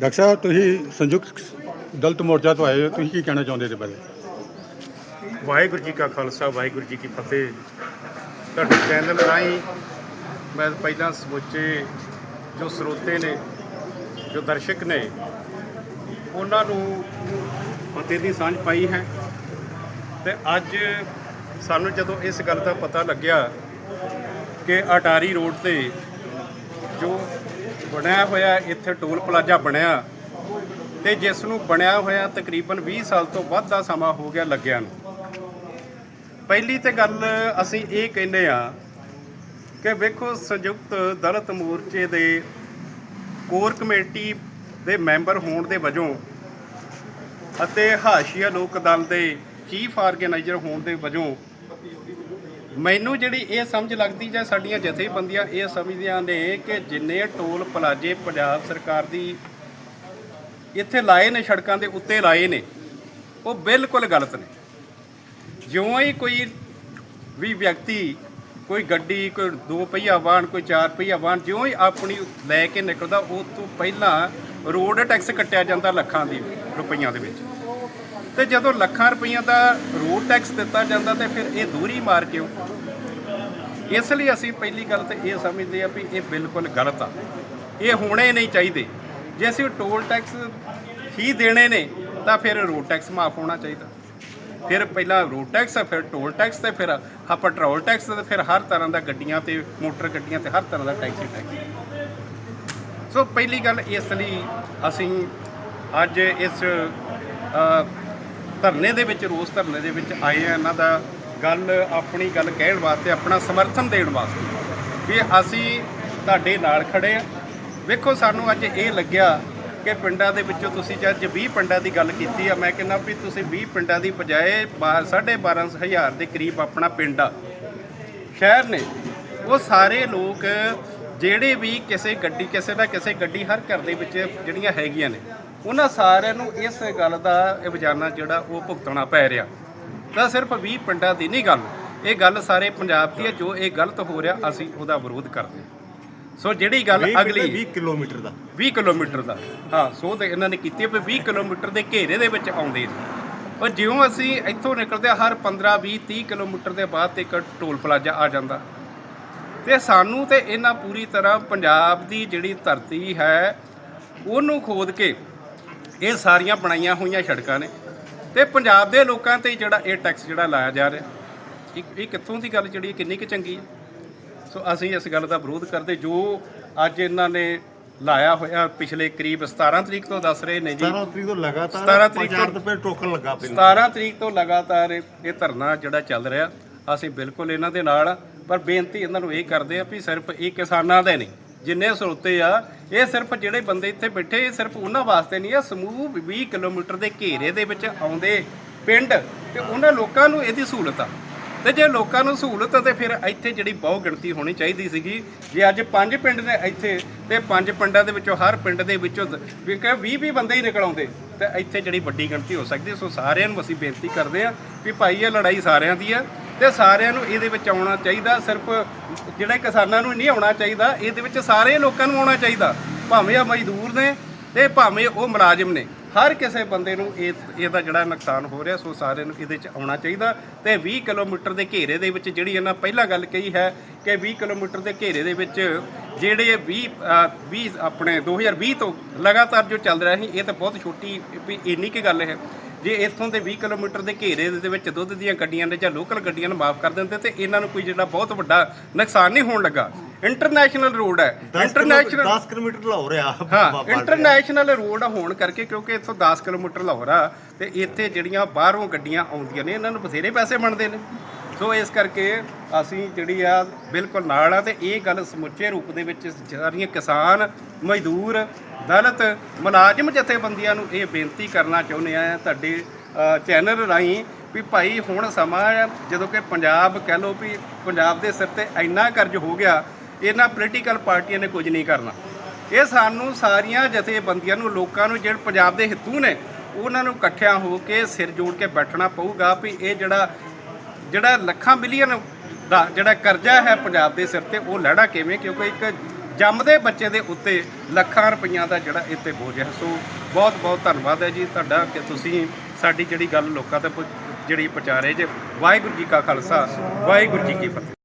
Doctor ਸਾਹਿਬ, ਤੁਸੀਂ ਸੰਯੁਕਤ ਦਲਤ ਮੋਰਚਾ ਤੋਂ ਆਏ ਹੋ, ਤੁਸੀਂ ਕੀ ਕਹਿਣਾ ਚਾਹੁੰਦੇ ਇਹਦੇ ਬਾਰੇ? ਵਾਹਿਗੁਰੂ ਜੀ ਕਾ ਖਾਲਸਾ, ਵਾਹਿਗੁਰੂ ਜੀ ਕੀ ਫਤਿਹ। ਤੁਹਾਡੇ ਚੈਨਲ ਰਾਹੀਂ ਮੈਂ ਪਹਿਲਾਂ ਸਮੁੱਚੇ ਜੋ ਸਰੋਤੇ ਨੇ, ਜੋ ਦਰਸ਼ਕ ਨੇ, ਉਹਨਾਂ ਨੂੰ ਫਤਿਹ ਦੀ ਸਾਂਝ ਪਾਈ ਹੈ। ਤੇ ਅੱਜ ਸਾਨੂੰ ਜਦੋਂ ਇਸ ਗੱਲ ਦਾ ਪਤਾ ਲੱਗਿਆ ਕਿ ਅਟਾਰੀ ਰੋਡ ਤੇ ਜੋ ਬਣਿਆ ਹੋਇਆ ਇੱਥੇ ਟੋਲ ਪਲਾਜ਼ਾ ਬਣਿਆ ਤੇ ਜਿਸ ਨੂੰ ਬਣਿਆ ਹੋਇਆ ਤਕਰੀਬਨ 20 ਸਾਲ ਤੋਂ ਵੱਧ ਦਾ ਸਮਾਂ ਹੋ ਗਿਆ ਲੱਗਿਆ ਨੂੰ। ਪਹਿਲੀ ਤੇ ਗੱਲ ਅਸੀਂ ਇਹ ਕਹਿੰਦੇ ਆ ਕਿ ਵੇਖੋ ਸੰਯੁਕਤ ਦਲਤ ਮੋਰਚੇ ਦੇ ਕੋਰ ਕਮੇਟੀ ਦੇ ਮੈਂਬਰ ਹੋਣ ਦੇ ਵਜੋਂ ਅਤੇ ਹਾਸ਼ੀਆ ਲੋਕ ਦਲ ਦੇ ਚੀਫ ਆਰਗੇਨਾਈਜ਼ਰ ਹੋਣ ਦੇ ਵਜੋਂ ਮੈਨੂੰ ਜਿਹੜੀ ਇਹ ਸਮਝ ਲੱਗਦੀ ਜਾਂ ਸਾਡੀਆਂ ਜਥੇਬੰਦੀਆਂ ਇਹ ਸਮਝਦੀਆਂ ਨੇ ਕਿ ਜਿੰਨੇ ਟੋਲ ਪਲਾਜੇ ਪੰਜਾਬ ਸਰਕਾਰ ਦੀ ਇੱਥੇ ਲਾਏ ਨੇ, ਸੜਕਾਂ ਦੇ ਉੱਤੇ ਲਾਏ ਨੇ, ਉਹ ਬਿਲਕੁਲ ਗਲਤ ਨੇ। ਜਿਉਂ ਹੀ ਕੋਈ ਵੀ ਵਿਅਕਤੀ, ਕੋਈ ਗੱਡੀ, ਕੋਈ ਦੋ ਪਹੀਆ ਵਾਹਨ, ਕੋਈ ਚਾਰ ਪਹੀਆ ਵਾਹਨ, ਜਿਉਂ ਹੀ ਆਪਣੀ ਲੈ ਕੇ ਨਿਕਲਦਾ, ਉਹ ਤੋਂ ਪਹਿਲਾਂ ਰੋਡ ਟੈਕਸ ਕੱਟਿਆ ਜਾਂਦਾ ਲੱਖਾਂ ਦੀ। ਰੁਪਈਆਂ ਦੇ ਵਿੱਚ। ਤੇ ਜਦੋਂ ਲੱਖਾਂ ਰੁਪਈਆਂ ਦਾ ਰੋਡ ਟੈਕਸ ਦਿੱਤਾ ਜਾਂਦਾ ਤੇ ਫਿਰ ਇਹ ਦੂਰੀ ਮਾਰ ਕਿਉਂ? ਇਸ ਲਈ ਅਸੀਂ ਪਹਿਲੀ ਗੱਲ ਤੇ ਇਹ ਸਮਝਦੇ ਆ ਵੀ ਇਹ ਬਿਲਕੁਲ ਗਲਤ ਆ। ਇਹ ਹੋਣੇ ਨਹੀਂ ਚਾਹੀਦੇ। ਜੇ ਅਸੀਂ ਟੋਲ ਟੈਕਸ ਹੀ ਦੇਣੇ ਨੇ, ਤਾਂ ਫਿਰ ਰੋਡ ਟੈਕਸ ਮਾਫ ਹੋਣਾ ਚਾਹੀਦਾ। ਫਿਰ ਪਹਿਲਾਂ ਰੋਡ ਟੈਕਸ ਫਿਰ ਟੋਲ ਟੈਕਸ ਤੇ ਫਿਰ ਆ ਪੈਟਰੋਲ ਟੈਕਸ ਤੇ ਫਿਰ ਹਰ ਤਰ੍ਹਾਂ ਦਾ ਗੱਡੀਆਂ ਤੇ, ਮੋਟਰ ਗੱਡੀਆਂ ਤੇ ਹਰ ਤਰ੍ਹਾਂ ਦਾ ਟੈਕਸ ਹੀ ਟੈਕਸ ਸੋ ਪਹਿਲੀ ਗੱਲ ਇਸ ਲਈ ਅਸੀਂ ਅੱਜ ਇਸ ਧਰਨੇ ਦੇ ਵਿੱਚ, ਰੋਸ ਧਰਨੇ ਦੇ ਵਿੱਚ ਆਏ ਆ ਇਹਨਾਂ ਦਾ ਗੱਲ, ਆਪਣੀ ਗੱਲ ਕਹਿਣ ਵਾਸਤੇ, ਆਪਣਾ ਸਮਰਥਨ ਦੇਣ ਵਾਸਤੇ ਵੀ ਅਸੀਂ ਤੁਹਾਡੇ ਨਾਲ ਖੜੇ ਆ। ਵੇਖੋ, ਸਾਨੂੰ ਅੱਜ ਇਹ ਲੱਗਿਆ ਕਿ ਪਿੰਡਾਂ ਦੇ ਵਿੱਚੋਂ ਤੁਸੀਂ ਜੇ ਅੱਜ 20 ਪਿੰਡਾਂ ਦੀ ਗੱਲ ਕੀਤੀ ਆ, ਮੈਂ ਕਹਿੰਦਾ ਵੀ ਤੁਸੀਂ 20 ਪਿੰਡਾਂ ਦੀ ਬਜਾਏ 12.5 ਹਜ਼ਾਰ ਦੇ ਕਰੀਬ ਆਪਣਾ ਪਿੰਡ ਆ। ਸ਼ਹਿਰ ਨੇ, ਉਹ ਸਾਰੇ ਲੋਕ ਜਿਹੜੇ ਵੀ ਕਿਸੇ ਗੱਡੀ, ਕਿਸੇ ਦਾ ਕਿਸੇ ਗੱਡੀ ਹਰ ਘਰ ਦੇ ਵਿੱਚ ਜਿਹੜੀਆਂ ਹੈਗੀਆਂ ਨੇ ਉਹਨਾਂ ਸਾਰਿਆਂ ਨੂੰ ਇਸ ਗੱਲ ਦਾ ਰੋਜ਼ਾਨਾ ਜਿਹੜਾ ਉਹ ਭੁਗਤਣਾ ਪੈ ਰਿਹਾ। ਤਾਂ ਸਿਰਫ 20 ਪਿੰਡਾਂ ਦੀ ਨਹੀਂ ਗੱਲ ਇਹ ਗੱਲ ਸਾਰੇ ਪੰਜਾਬ ਦੀ ਹੈ ਜੋ ਇਹ ਗਲਤ ਹੋ ਰਿਹਾ ਅਸੀਂ ਉਹਦਾ ਵਿਰੋਧ ਕਰਦੇ ਹਾਂ। ਸੋ ਜਿਹੜੀ ਗੱਲ ਅਗਲੀ 20 ਕਿਲੋਮੀਟਰ ਦਾ। 20 ਕਿਲੋਮੀਟਰ ਦਾ। ਹਾਂ ਸੋ ਤੇ ਇਹਨਾਂ ਨੇ ਕੀਤੀ ਵੀ 20 ਕਿਲੋਮੀਟਰ ਦੇ ਘੇਰੇ ਦੇ ਵਿੱਚ ਆਉਂਦੇ ਨੇ। ਪਰ ਜਿਉਂ ਅਸੀਂ ਇੱਥੋਂ ਨਿਕਲਦੇ ਹਰ 15 20 30 ਕਿਲੋਮੀਟਰ ਦੇ ਬਾਅਦ ਤੇ ਇੱਕ ਟੋਲ ਪਲਾਜ਼ਾ ਆ ਜਾਂਦਾ। ਤੇ ਸਾਨੂੰ ਤੇ ਇਹਨਾਂ ਪੂਰੀ ਤਰ੍ਹਾਂ ਪੰਜਾਬ ਦੀ ਜਿਹੜੀ ਧਰਤੀ ਹੈ ਉਹਨੂੰ ਖੋਦ ਕੇ ਇਹ ਸਾਰੀਆਂ ਬਣਾਈਆਂ ਹੋਈਆਂ ਸੜਕਾਂ ਨੇ। ਤੇ ਪੰਜਾਬ ਦੇ ਲੋਕਾਂ ਤੇ ਜਿਹੜਾ ਇਹ ਟੈਕਸ ਜਿਹੜਾ ਲਾਇਆ ਜਾ ਰਿਹਾ ਇਹ ਇਹ ਕਿੱਥੋਂ ਦੀ ਗੱਲ ਜਿਹੜੀ ਕਿੰਨੀ ਕੁ ਚੰਗੀ ਹੈ? ਸੋ ਅਸੀਂ ਇਸ ਗੱਲ ਦਾ ਵਿਰੋਧ ਕਰਦੇ ਜੋ ਅੱਜ ਇਹਨਾਂ ਨੇ ਲਾਇਆ ਹੋਇਆ ਪਿਛਲੇ ਕਰੀਬ 17 ਤਰੀਕ ਤੋਂ ਦੱਸ ਰਹੇ ਨੇ ਜੀ। 17 ਤਰੀਕ ਤੋਂ ਲਗਾਤਾਰ 17 ਤਰੀਕ ਤੋਂ- 50 ਰੁਪਏ ਟੋਕਨ ਲੱਗਾ ਪੈਂਦਾ 17 ਤਰੀਕ ਤੋਂ ਲਗਾਤਾਰ ਇਹ ਧਰਨਾ ਜਿਹੜਾ ਚੱਲ ਰਿਹਾ ਅਸੀਂ ਬਿਲਕੁਲ ਇਹਨਾਂ ਦੇ ਨਾਲ ਪਰ ਬੇਨਤੀ ਇਹਨਾਂ ਨੂੰ ਇਹ ਕਰਦੇ ਆ ਵੀ ਸਿਰਫ ਇਹ ਕਿਸਾਨਾਂ ਦੇ ਨਹੀਂ ਜਿੰਨੇ ਸਰੋਤੇ ਆ, ਇਹ ਸਿਰਫ ਜਿਹੜੇ ਬੰਦੇ ਇੱਥੇ ਬੈਠੇ, ਇਹ ਸਿਰਫ ਉਹਨਾਂ ਵਾਸਤੇ ਨਹੀਂ ਆ ਸਮੂਹ 20 ਕਿਲੋਮੀਟਰ ਦੇ ਘੇਰੇ ਦੇ ਵਿੱਚ ਆਉਂਦੇ ਪਿੰਡ ਤੇ ਉਹਨਾਂ ਲੋਕਾਂ ਨੂੰ ਇਹਦੀ ਸਹੂਲਤ ਆ। ਤੇ ਜੇ ਲੋਕਾਂ ਨੂੰ ਸਹੂਲਤ ਆ, ਤੇ ਫਿਰ ਇੱਥੇ ਜਿਹੜੀ ਬਹੁ ਗਿਣਤੀ ਹੋਣੀ ਚਾਹੀਦੀ ਸੀਗੀ, ਜੇ ਅੱਜ ਪੰਜ ਪਿੰਡ ਨੇ ਇੱਥੇ, ਤੇ ਪੰਜ ਪਿੰਡਾਂ ਦੇ ਵਿੱਚੋਂ ਹਰ ਪਿੰਡ ਦੇ ਵਿੱਚੋਂ ਦ- ਵੀ ਕਿ 20 20 ਬੰਦੇ ਹੀ ਨਿਕਲ ਆਉਂਦੇ, ਤੇ ਇੱਥੇ ਜਿਹੜੀ ਵੱਡੀ ਗਿਣਤੀ ਹੋ ਸਕਦੀ ਸੋ ਸਾਰਿਆਂ ਨੂੰ ਅਸੀਂ ਬੇਨਤੀ ਕਰਦੇ ਆ ਵੀ ਭਾਈ, ਇਹ ਲੜਾਈ ਸਾਰਿਆਂ ਦੀ ਆ। ਤੇ ਸਾਰਿਆਂ ਨੂੰ ਇਹਦੇ ਵਿੱਚ ਆਉਣਾ ਚਾਹੀਦਾ ਸਿਰਫ ਜਿਹੜੇ ਕਿਸਾਨਾਂ ਨੂੰ ਨਹੀਂ ਆਉਣਾ ਚਾਹੀਦਾ ਇਹਦੇ ਵਿੱਚ ਸਾਰੇ ਲੋਕਾਂ ਨੂੰ ਆਉਣਾ ਚਾਹੀਦਾ। ਭਾਵੇਂ ਆ ਮਜ਼ਦੂਰ ਨੇ ਤੇ ਭਾਵੇਂ ਉਹ ਮੁਲਾਜ਼ਮ ਨੇ। ਹਰ ਕਿਸੇ ਬੰਦੇ ਨੂੰ ਇਹ ਇਹਦਾ ਜਿਹੜਾ ਨੁਕਸਾਨ ਹੋ ਰਿਹਾ ਸੋ ਸਾਰਿਆਂ ਨੂੰ ਇਹਦੇ 'ਚ ਆਉਣਾ ਚਾਹੀਦਾ। ਤੇ 20 ਕਿਲੋਮੀਟਰ ਦੇ ਘੇਰੇ ਦੇ ਵਿੱਚ ਜਿਹੜੀ ਇਹਨਾਂ ਪਹਿਲਾਂ ਗੱਲ ਕਹੀ ਹੈ ਕਿ 20 ਕਿਲੋਮੀਟਰ ਦੇ ਘੇਰੇ ਦੇ ਵਿੱਚ ਜਿਹੜੇ 20 ਅ, 20 ਆਪਣੇ 2020 ਤੋਂ ਲਗਾਤਾਰ ਜੋ ਚੱਲ ਰਿਹਾ ਸੀ ਇਹ ਤਾਂ ਬਹੁਤ ਛੋਟੀ ਵੀ ਇੰਨੀ ਕੀ ਗੱਲ ਹੈ। ਜੇ ਇੱਥੋਂ ਦੇ 20 ਕਿਲੋਮੀਟਰ ਦੇ ਘੇਰੇ ਦੇ ਵਿੱਚ ਦੁੱਧ ਦੀਆਂ ਗੱਡੀਆਂ ਨੇ ਜਾਂ ਲੋਕਲ ਗੱਡੀਆਂ ਨੂੰ ਮਾਫ ਕਰ ਦਿੰਦੇ ਤੇ ਇਹਨਾਂ ਨੂੰ ਕੋਈ ਜਿਹੜਾ ਬਹੁਤ ਵੱਡਾ ਨੁਕਸਾਨ ਨਹੀਂ ਹੋਣ ਲੱਗਾ। ਇੰਟਰਨੈਸ਼ਨਲ ਰੋਡ ਹੈ। 10 ਇੰਟਰਨੈਸ਼ਨਲ 10 ਕਿਲੋਮੀਟਰ ਲਾਹੌਰ ਆ ਹਾਂ ਇੰਟਰਨੈਸ਼ਨਲ ਰੋਡ ਹੋਣ ਕਰਕੇ ਕਿਉਂਕਿ ਇੱਥੋਂ 10 ਕਿਲੋਮੀਟਰ ਲਾਹੌਰ ਆ ਤੇ ਇੱਥੇ ਜਿਹੜੀਆਂ ਬਾਹਰੋਂ ਗੱਡੀਆਂ ਆਉਂਦੀਆਂ ਨੇ ਇਹਨਾਂ ਨੂੰ ਬਥੇਰੇ ਪੈਸੇ ਬਣਦੇ ਨੇ। ਸੋ ਇਸ ਕਰਕੇ ਅਸੀਂ ਜਿਹੜੀ ਆ ਬਿਲਕੁਲ ਨਾਲ ਆ ਤੇ ਇਹ ਗੱਲ ਸਮੁੱਚੇ ਰੂਪ ਦੇ ਵਿੱਚ ਸਾਰੀਆਂ ਕਿਸਾਨ ਮਜ਼ਦੂਰ ਦਲਿਤ ਮੁਲਾਜ਼ਮ ਜਥੇਬੰਦੀਆਂ ਨੂੰ ਇਹ ਬੇਨਤੀ ਕਰਨਾ ਚਾਹੁੰਦੇ ਆ ਤੁਹਾਡੇ ਚੈਨਲ ਰਾਹੀਂ ਵੀ ਭਾਈ ਹੁਣ ਸਮਾਂ ਆ, ਜਦੋਂ ਕਿ ਪੰਜਾਬ ਕਹਿ ਲਓ ਵੀ ਪੰਜਾਬ ਦੇ ਸਿਰ ਤੇ ਇੰਨਾ ਕਰਜ਼ ਹੋ ਗਿਆ, ਇਹਨਾਂ ਪੋਲੀਟੀਕਲ ਪਾਰਟੀਆਂ ਨੇ ਕੁਝ ਨਹੀਂ ਕਰਨਾ। ਇਹ ਸਾਨੂੰ ਸਾਰੀਆਂ ਜਥੇਬੰਦੀਆਂ ਨੂੰ, ਲੋਕਾਂ ਨੂੰ, ਜਿਹੜੇ ਪੰਜਾਬ ਦੇ ਹਿੱਤੂ ਨੇ, ਉਹਨਾਂ ਨੂੰ ਇਕੱਠਿਆਂ ਹੋ ਕੇ ਸਿਰ ਜੋੜ ਕੇ ਬੈਠਣਾ ਪਊਗਾ ਵੀ ਇਹ ਜਿਹੜਾ ਜਿਹੜਾ ਲੱਖਾਂ ਬਿਲੀਅਨ ਦਾ ਜਿਹੜਾ ਕਰਜ਼ਾ ਹੈ ਪੰਜਾਬ ਦੇ ਸਿਰ ਤੇ, ਉਹ ਲੈਣਾ ਕਿਵੇਂ? ਕਿਉਂਕਿ ਇੱਕ ਜੰਮਦੇ ਬੱਚੇ ਦੇ ਉੱਤੇ ਲੱਖਾਂ ਰੁਪਈਆਂ ਦਾ ਜਿਹੜਾ ਇੱਥੇ ਬੋਝ ਹੈ। ਸੋ ਬਹੁਤ ਬਹੁਤ ਧੰਨਵਾਦ ਹੈ ਜੀ ਤੁਹਾਡਾ ਕਿ ਤੁਸੀਂ ਸਾਡੀ ਜਿਹੜੀ ਗੱਲ ਲੋਕਾਂ ਤੱਕ ਪਹੁੰ- ਜਿਹੜੀ ਪਹੁੰਚਾ ਰਹੇ ਜੇ। ਵਾਹਿਗੁਰੂ ਜੀ ਕਾ ਖਾਲਸਾ, ਵਾਹਿਗੁਰੂ ਜੀ ਕੀ ਫਤਿਹ।